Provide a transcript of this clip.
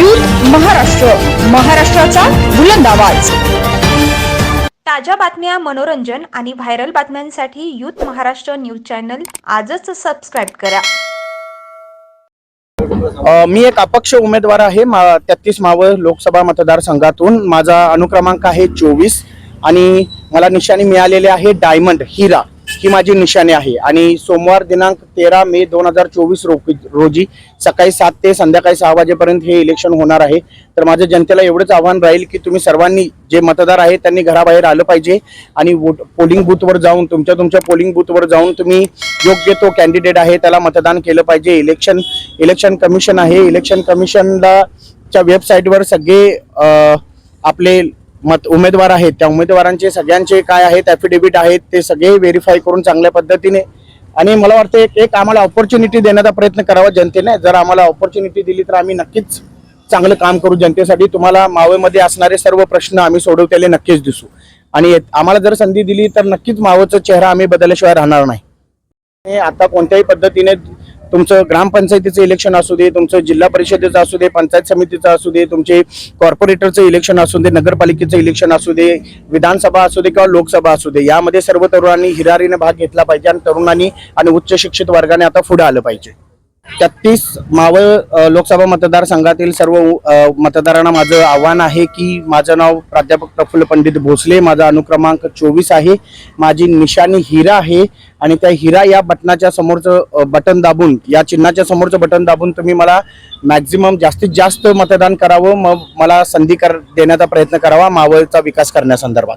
Youth Maharashtra महाराष्ट्राचा बुलंद आवाज. ताज्या बातम्या मनोरंजन आणि व्हायरल बातम्यांसाठी युथ महाराष्ट्र न्यूज चॅनल आजच सबस्क्राईब करा. अ, मी एक अपक्ष उमेदवार आहे. मा तेहतीस मावळ लोकसभा मतदारसंघातून. माझा अनुक्रमांक आहे चोवीस आणि मला निशाणी मिळालेली आहे डायमंड हिरा. ही माझी निशाणी आहे. आणि सोमवार दिनांक तेरा मे दोन हजार चोवीस रोजी सकाळी सात ते संध्याकाळी सहा वाजेपर्यंत हे इलेक्शन होणार आहे. तर माझं जनतेला एवढंच आव्हान राहील की तुम्ही सर्वांनी जे मतदार आहेत त्यांनी घराबाहेर आलं पाहिजे आणि वोट पोलिंग बूथवर जाऊन तुमच्या तुमच्या पोलिंग बूथवर जाऊन तुम्ही योग्य तो कॅन्डिडेट आहे त्याला मतदान केलं पाहिजे. इलेक्शन इलेक्शन कमिशन आहे. इलेक्शन कमिशनला च्या वेबसाईटवर सगळे आपले मत उमेदवार आहेत. त्या उमेदवारांचे सगळ्यांचे काय आहेत ॲफिडेव्हिट आहेत ते सगळे व्हेरीफाय करून चांगल्या पद्धतीने आणि मला वाटतं एक एक आम्हाला ऑपॉर्च्युनिटी देण्याचा प्रयत्न करावा जनतेने. जर आम्हाला ऑपॉर्च्युनिटी दिली तर आम्ही नक्कीच चांगलं काम करू. जनतेसाठी तुम्हाला मावळमध्ये असणारे सर्व प्रश्न आम्ही सोडवतेले नक्कीच दिसू. आणि आम्हाला जर संधी दिली तर नक्कीच मावळचा चेहरा आम्ही बदलल्याशिवाय राहणार नाही. आता कोणत्याही पद्धतीने तुमचं ग्रामपंचायतीचं इलेक्शन असू दे तुमचं जिल्हा परिषदेचं असू दे पंचायत समितीचं असू दे तुमचे कॉर्पोरेटरचं इलेक्शन असू दे नगरपालिकेचं इलेक्शन असू दे विधानसभा असू दे किंवा लोकसभा असू दे यामध्ये सर्व तरुणांनी हिरारीने भाग घेतला पाहिजे आणि तरुणांनी आणि उच्च शिक्षित वर्गाने आता पुढे आलं पाहिजे. तेहतीस मावळ लोकसभा मतदारसंघातील सर्व मतदारांना माझं आव्हान आहे की माझं नाव प्राध्यापक प्रफुल्ल पंडित भोसले माझा अनुक्रमांक चोवीस आहे माझी निशाणी हिरा आहे आणि त्या हिरा या बटनाच्या समोरचं बटन दाबून या चिन्हाच्या समोरचं बटन दाबून तुम्ही मला मॅक्झिमम जास्तीत जास्त मतदान करावं मग मला संधी कर देण्याचा प्रयत्न करावा मावळचा विकास करण्यासंदर्भात.